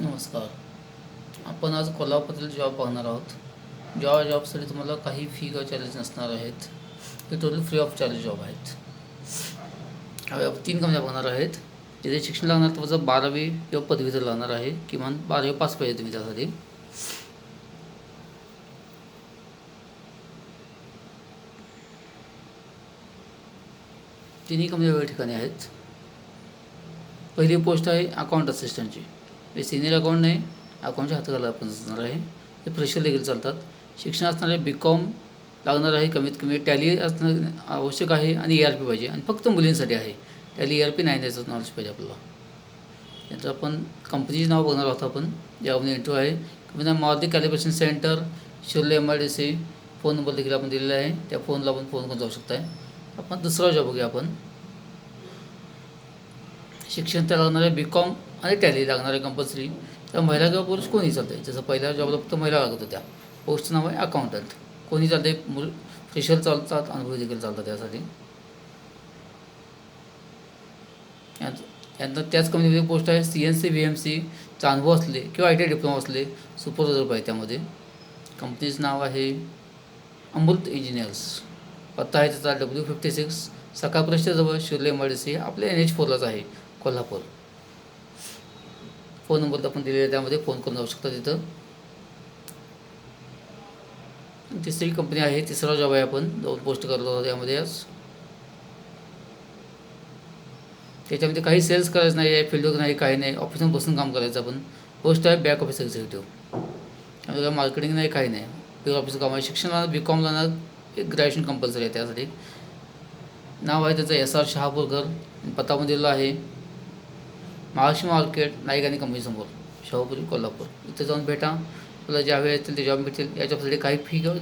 नमस्कार. आपण आज कोल्हापूरतील जॉब पाहणार आहोत. जॉब जॉबसाठी तुम्हाला काही फी किंवा चार्जेस नसणार आहेत ते total free of charge job आहेत. तीन कंपन्या बघणार आहेत. जिथे शिक्षण लागणार तुमचं बारावी किंवा पदवी लागणार आहे. किमान बारावी पास पाहिजे तुम्ही त्यासाठी तिन्ही कंपन्या वेगळ्या ठिकाणी आहेत. पहिली पोस्ट आहे अकाउंट असिस्टंटची हे सिनियर अकाउंट नाही अकाउंटच्या हाताखाली आपण असणार आहे. ते फ्रेशर देखील चालतात. शिक्षण असणारे बी कॉम लागणार आहे कमीत कमी टॅली असणं आवश्यक आहे आणि ए आर पी पाहिजे. आणि फक्त मुलींसाठी आहे. टॅली ए आर पी नाही द्यायचं नॉलेज पाहिजे आपल्याला. त्यानंतर आपण कंपनीचे नाव बघणार आहोत आपण. ज्यामध्ये इंटरव्ह्यू आहे. Company Maruti calibration centre शिर्ले M I D C phone number देखील आपण दिलेला आहे. त्या फोनला आपण फोन करून जाऊ शकताय. आपण दुसरा जॉब बघूया आपण. शिक्षण त्या लागणार आहे बी कॉम आणि टॅली लागणार आहे कंपल्सरी तर महिला किंवा पुरुष कोणी चालतं आहे जसं पहिल्या जॉबला फक्त महिला लागत होत्या. पोस्टचं नाव आहे अकाउंटंट कोणी चालते मुल फ्रेशर चालतात अनुभवी देखील चालतात त्यासाठी यानंतर त्याच कंपनीमध्ये पोस्ट आहे. C N C V M C अनुभव असले किंवा आय टी आय डिप्लोमा असले सुपरवायझर पाहिजे त्यामध्ये. कंपनीचं नाव आहे अमृत इंजिनियर्स पत्ता आहे त्याचा डब्ल्यू फिफ्टी सिक्स सकाळ जवळ शिर्ले मडसी आपल्या एन एच फोरलाच आहे. कोल्हापूर. फोन नंबर आपण दिलेला आहे त्यामध्ये फोन करून जाऊ शकता तिथं. तिसरी कंपनी आहे तिसरा जॉब आहे आपण दोन पोस्ट करतो आहोत त्यामध्ये आज. त्याच्यामध्ये काही सेल्स करायचं नाही आहे फील्डवर नाही काही नाही ऑफिसमध्ये बसून काम करायचं आपण. पोस्ट आहे बॅक ऑफिस एक्झिक्युटिव्ह त्यामध्ये काय मार्केटिंग नाही काही नाही. प्युअर ऑफिसचं काम आहे शिक्षणाला बी कॉम जाणार एक ग्रॅज्युएशन कंपल्सरी आहे त्यासाठी. नाव आहे त्याचं एस आर शहापूरकर पत्ता पण दिलेला आहे. महालक्ष्मी मार्केट नाईक आणि कंपनीसमोर शाहूपुरी कोल्हापूर इथे जाऊन भेटा तुला ज्या वेळ येतील ते जॉब भेटतील या जॉबसाठी काही फी किंवा